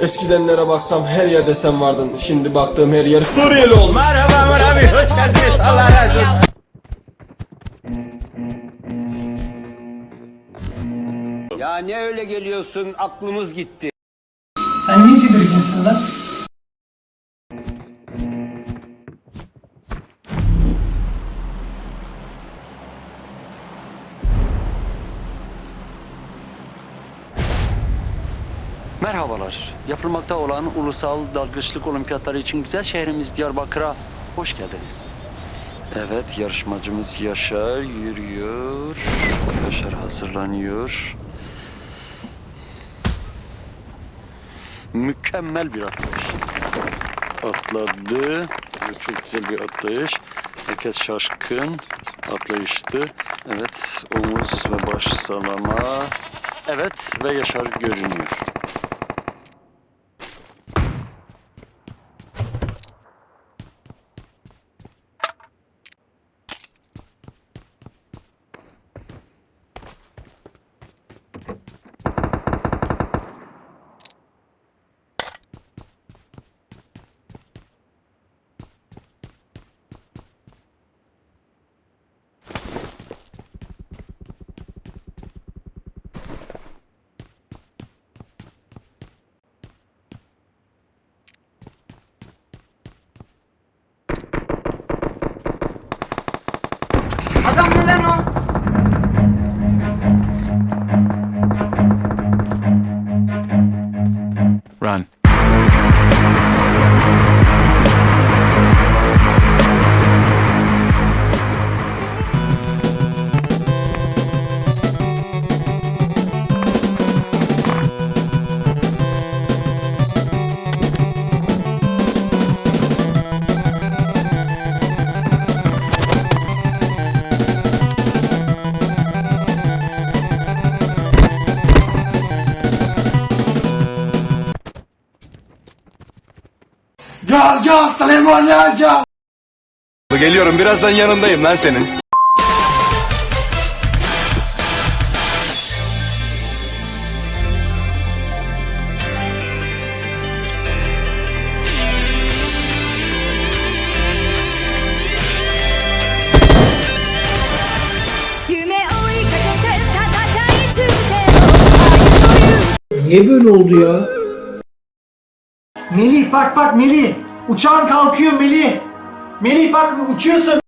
Eskidenlere baksam her yerde sen vardın. Şimdi baktığım her yer Suriyeli olmuş. Merhaba Ömer abi hoş geldiniz Allah razı olsun. Ya ne öyle geliyorsun aklımız gitti. Sen niye tedirginsin lan? Merhabalar. Yapılmakta olan ulusal dalgıçlık olimpiyatları için güzel şehrimiz Diyarbakır'a hoş geldiniz. Evet, yarışmacımız Yaşar yürüyor. Yaşar hazırlanıyor. Mükemmel bir atlayış. Atladı. Çok güzel bir atlayış. Herkes şaşkın. Atlayıştı. Evet, omuz ve baş sallama. Evet ve Yaşar görünüyor. Run. Geliyorum birazdan yanındayım lan senin. Niye böyle oldu ya? Melih bak bak Melih. Uçağın kalkıyor Melih. Melih bak uçuyorsun.